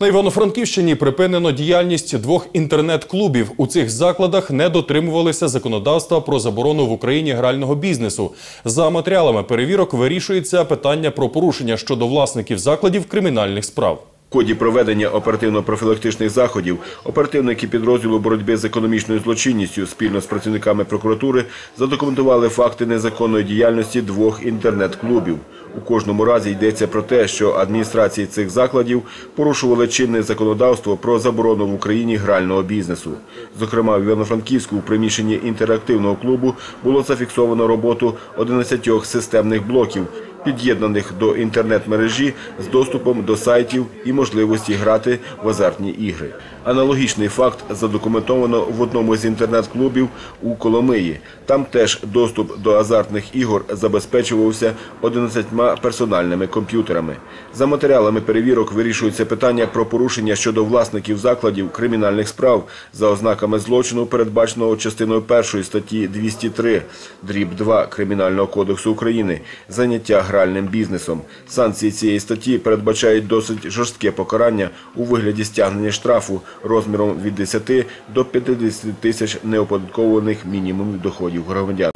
На Івано-Франківщині припинено діяльність двох інтернет-клубів. У цих закладах не дотримувалися законодавства про заборону в Україні грального бізнесу. За матеріалами перевірок вирішується питання про порушення щодо власників закладів кримінальних справ. В ході проведення оперативно-профілактичних заходів оперативники підрозділу боротьби з економічною злочинністю спільно з працівниками прокуратури задокументували факти незаконної діяльності двох інтернет-клубів. У кожному разі йдеться про те, що адміністрації цих закладів порушували чинне законодавство про заборону в Україні грального бізнесу. Зокрема, в Івано-Франківську у приміщенні інтерактивного клубу було зафіксовано роботу 11 системних блоків, під'єднаних до інтернет-мережі з доступом до сайтів і можливості грати в азартні ігри. Аналогічний факт задокументовано в одному з інтернет-клубів у Коломиї. Там теж доступ до азартних ігор забезпечувався 11 персональними комп'ютерами. За матеріалами перевірок вирішується питання про порушення щодо власників закладів кримінальних справ за ознаками злочину, передбаченого частиною 1 статті 203 дріб 2 Кримінального кодексу України заняття гральним бізнесом. Санкції цієї статті передбачають досить жорстке покарання у вигляді стягнення штрафу розміром від 10 до 50 тисяч неоподаткованих мінімумів доходів громадян.